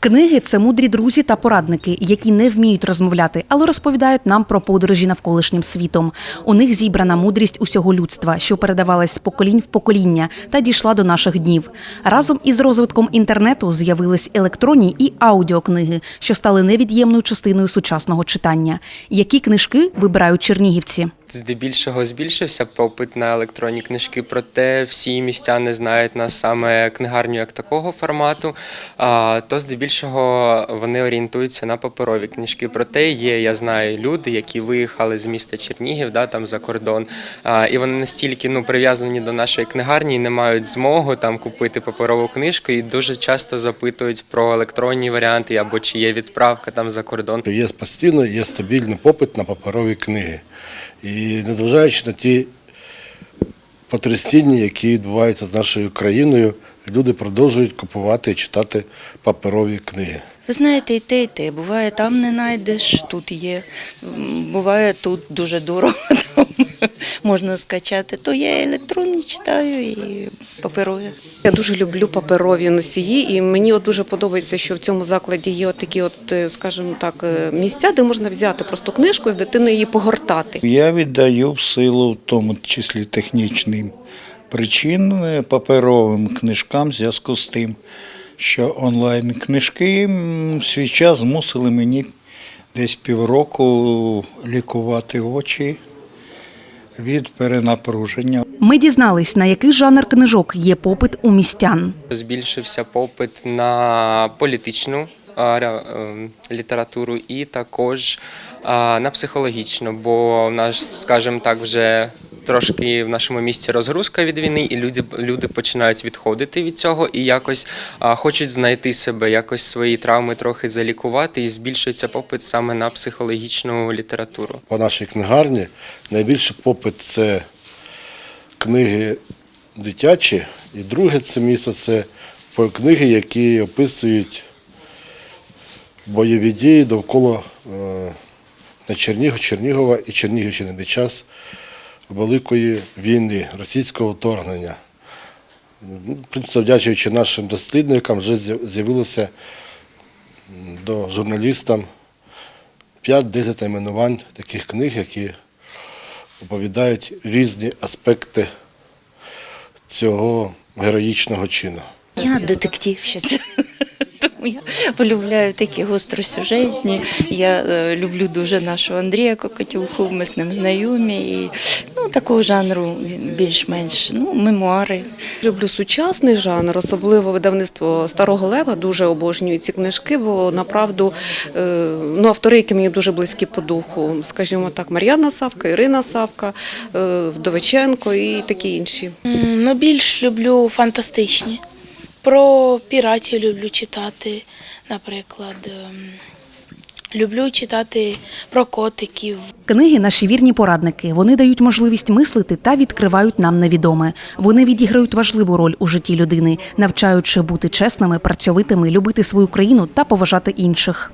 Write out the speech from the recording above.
Книги це мудрі друзі та порадники, які не вміють розмовляти, але розповідають нам про подорожі навколишнім світом. У них зібрана мудрість усього людства, що передавалась з поколінь в покоління та дійшла до наших днів. Разом із розвитком інтернету з'явились електронні і аудіокниги, що стали невід'ємною частиною сучасного читання. Які книжки вибирають чернігівці? Здебільшого збільшився попит на електронні книжки, проте всі містяни знають нас саме книгарню як такого формату. То здебільшого вони орієнтуються на паперові книжки. Проте є, я знаю, люди, які виїхали з міста Чернігів, да, там за кордон, і вони настільки ну, прив'язані до нашої книгарні і не мають змогу там купити паперову книжку, і дуже часто запитують про електронні варіанти або чи є відправка там за кордон. Є постійно, є стабільний попит на паперові книги. І незважаючи на ті потрясіння, які відбуваються з нашою країною, люди продовжують купувати і читати паперові книги. Ви знаєте, і те, і те. Буває, там не знайдеш, тут є. Буває, тут дуже дорого можна скачати. То я електронні читаю і паперові. Я дуже люблю паперові носії, і мені от дуже подобається, що в цьому закладі є от такі, от, е, скажімо так, е, місця, де можна взяти просто книжку і з дитиною її погортати. Я віддаю в силу, в тому числі технічним причин, е, паперовим книжкам в зв'язку з тим, що онлайн-книжки в свій час змусили мені десь півроку лікувати очі від перенапруження. Ми дізнались, на який жанр книжок є попит у містян. збільшився попит на політичну ем, літературу і також на психологічну, бо в нас, скажімо так, вже трошки в нашому місті розгрузка від війни, і люди, люди починають відходити від цього і якось а, хочуть знайти себе, якось свої травми трохи залікувати, і збільшується попит саме на психологічну літературу. По нашій книгарні найбільший попит це книги дитячі, і друге це місце це книги, які описують бойові дії довкола е, на Чернігов, Чернігова і Чернігівщини під час Великої війни, російського вторгнення. Ну, завдячуючи нашим дослідникам, вже з'явилося до журналістам 5-10 найменувань таких книг, які оповідають різні аспекти цього героїчного чину. Я детективщиця. Тому я полюбляю такі гостросюжетні. Я е, люблю дуже нашого Андрія Кокотюху, ми з ним знайомі. І, ну, такого жанру більш-менш ну, мемуари. Люблю сучасний жанр, особливо видавництво Старого Лева. Дуже обожнюю ці книжки, бо направду е, ну, автори, які мені дуже близькі по духу, скажімо так, Мар'яна Савка, Ірина Савка, е, Вдовиченко і такі інші. Ну, більш люблю фантастичні. Про піратів люблю читати, наприклад. Люблю читати про котиків. Книги наші вірні порадники. Вони дають можливість мислити та відкривають нам невідоме. Вони відіграють важливу роль у житті людини, навчаючи бути чесними, працьовитими, любити свою країну та поважати інших.